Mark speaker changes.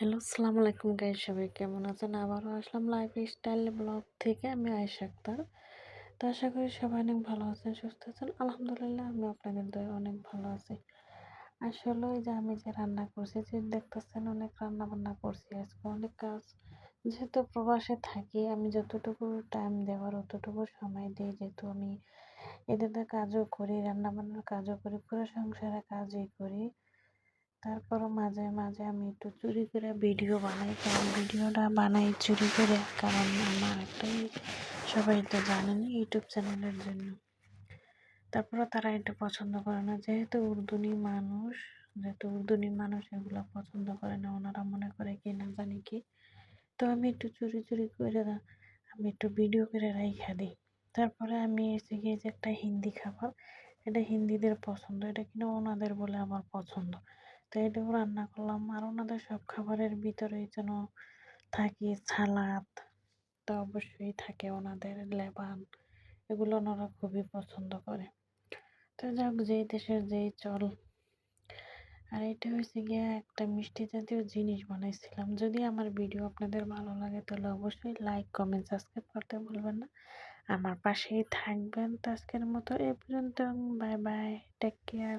Speaker 1: Hello, আসসালামু আলাইকুম guys, সবাই কেমন আছেন? আবারও আসলাম লাইফ স্টাইল ব্লগ থেকে, আমি আয়েশা আক্তার। তো আশা করি সবাই অনেক ভালো আছেন, সুস্থ আছেন। আলহামদুলিল্লাহ আমি আপনাদের দয়ে অনেক ভালো আছি। আসলে ওই যে আমি যে রান্না করছি, যে দেখতেছেন অনেক রান্না বান্না করছি আজকে, অনেক কাজ। যেহেতু প্রবাসে থাকি, আমি যতটুকু টাইম দেওয়ার অতটুকু সময় দিই। যেহেতু আমি এদের কাজও করি রান্না বান্নার কাজও করি, পুরো সংসারে কাজই করি। তারপরও মাঝে মাঝে আমি একটু চুরি করে ভিডিও বানাই। কারণ ভিডিওটা বানাই চুরি করে। কারণ আমার একটাই, সবাই তো জানেন ইউটিউব চ্যানেলের জন্য। তারপরে তারা এটা পছন্দ করে না। যেহেতু উর্দুনি মানুষ, যেহেতু উর্দুনি মানুষ এগুলো পছন্দ করে না, ওনারা মনে করে কি না জানি কি। তো আমি একটু চুরি চুরি করে আমি একটু ভিডিও করে রাইখা দিই। তারপরে আমি এসে গিয়ে যে একটা হিন্দি খাবার, এটা হিন্দিদের পছন্দ, এটা কিনা ওনাদের বলে আমার পছন্দ। তো এটাও রান্না করলাম। আর ওনাদের সব খাবারের ভিতরে যেন থাকে সালাদ, তো অবশ্যই থাকে ওনাদের লেবান। এগুলো ওনারা খুবই পছন্দ করে। তো যাক, যেই দেশের যেই চল। আর এটা হয়েছে গিয়ে একটা মিষ্টি জাতীয় জিনিস বানাইছিলাম। যদি আমার ভিডিও আপনাদের ভালো লাগে, তাহলে অবশ্যই লাইক কমেন্ট সাবস্ক্রাইব করতে ভুলবেন না। আমার পাশেই থাকবেন। তো আজকের মতো এই পর্যন্ত। Bye bye take care